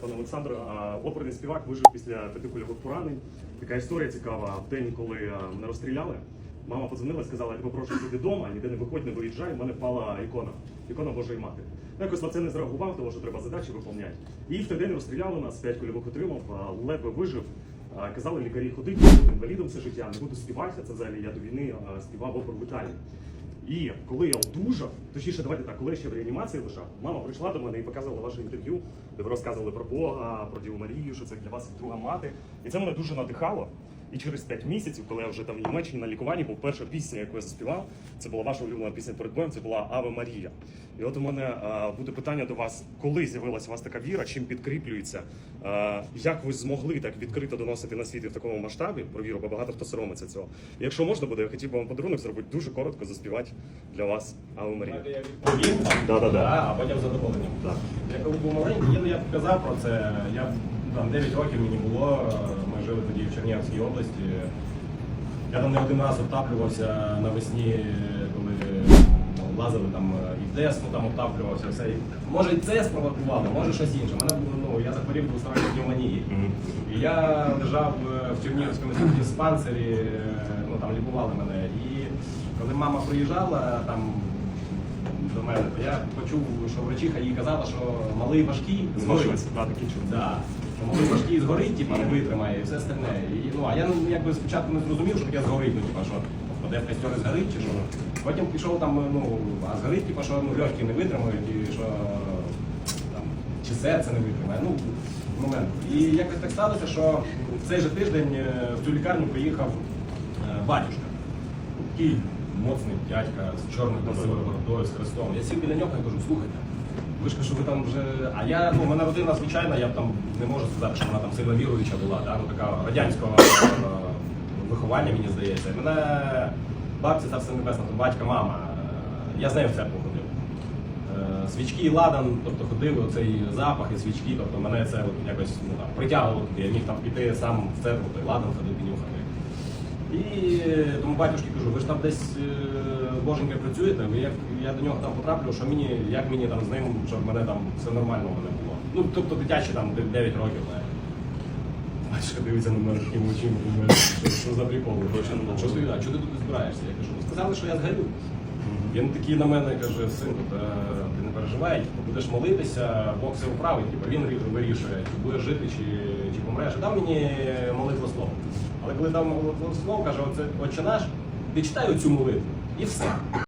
Пане Олександр, оперний співак вижив після п'яти кульових поранень. Така історія цікава. В день, коли мене розстріляли, мама подзвонила і сказала, я тебе прошу сиди вдома, ніде не виходь, не виїжджай. В мене впала ікона, ікона Божої Матері. Ну, якось на це не зреагував, тому що треба задачі виконувати. І в той день розстріляли нас, п'ять кульових отримав, а, ледве вижив. Казали лікарі ходити, буду інвалідом все життя, не буду співати. Це взагалі я до війни співав в Італії. І коли я одужав, точніше, давайте так, коли я ще в реанімації лежав, мама прийшла до мене і показувала ваше інтерв'ю, де ви розказували про Бога, про Діву Марію, що це для вас друга мати. І це мене дуже надихало. І через 5 місяців, коли я вже там в Німеччині на лікуванні, був перша пісня, яку я заспівав. Це була ваша улюблена пісня перед боєм, це була Аве Марія. І от у мене е, буде питання до вас, коли з'явилася у вас така віра, чим підкріплюється, е, як ви змогли так відкрито доносити на світ в такому масштабі про віру, бо багато хто соромиться цього. І якщо можна буде, я хотів би вам подарунок зробити дуже коротко заспівати для вас Аве Марія. Я відповім, Да-да-да. а потім з задоволенням. Так. Я коли був маленький, я, я казав про це. Я там 9 років мені було. Ми жили тоді в Чернігівській області. Я там не один раз обтаплювався навесні, коли ну, лазили там і в Десну, там обтаплювався все. Може і це спровокувало, може щось інше. Мене було, ну, я захворів двосторонньої пневмонії. І я лежав в Чернігівському диспансері, ну там лікували мене. І коли мама приїжджала там до мене, то я почув, що врачиха їй казала, що малий важкий згорить. Да. Да. Що малий важкий згорить, типа, не витримає і все остальне. І, ну, а я ну, якби спочатку не зрозумів, що таке згорить, ну, типа, що впаде в костер і згорить чи що. Потім пішов там, ну, а згорить, типа, що ну, легкі не витримають, і що там, чи серце не витримає. Ну, момент. І якось так сталося, що в цей же тиждень е, в цю лікарню приїхав е, батюшка. Такий моцний дядька з чорною красивою бородою, з хрестом. Я сів біля нього і кажу, слухайте, ви ж що ви там вже. А я, ну, мене родина звичайна, я там не можу сказати, що вона там сильно віруюча була, да? ну, така радянського е, виховання, мені здається. Мене бабця та все небесна, то батька, мама. е, Я з нею в церкву ходив. Е, Свічки і ладан, тобто ходив оцей запах і свічки, тобто мене це от якось ну, там, притягувало туди. Я міг там піти сам в церкву, той ладан ходив і нюхати. І тому батюшки кажу, ви ж там десь е, боженька працюєте, ви як я до нього там потраплю, що мені, як мені там з ним, щоб мене там все нормально мене було. Ну, тобто дитячі там 9 років. Батюшка дивиться на мене такими очима, думає, що, що за прикол, чого ти, а чого ти тут збираєшся? Я кажу, «Ну, сказали, що я згорю. Він такий на мене каже, синку, ти не переживай, типу, будеш молитися, Бог все управить, типу, він вирішує, чи будеш жити, чи, чи помреш. Дав мені молитву слово. Коли дав молитву слово, каже, оце отче наш, ти читай оцю молитву і все.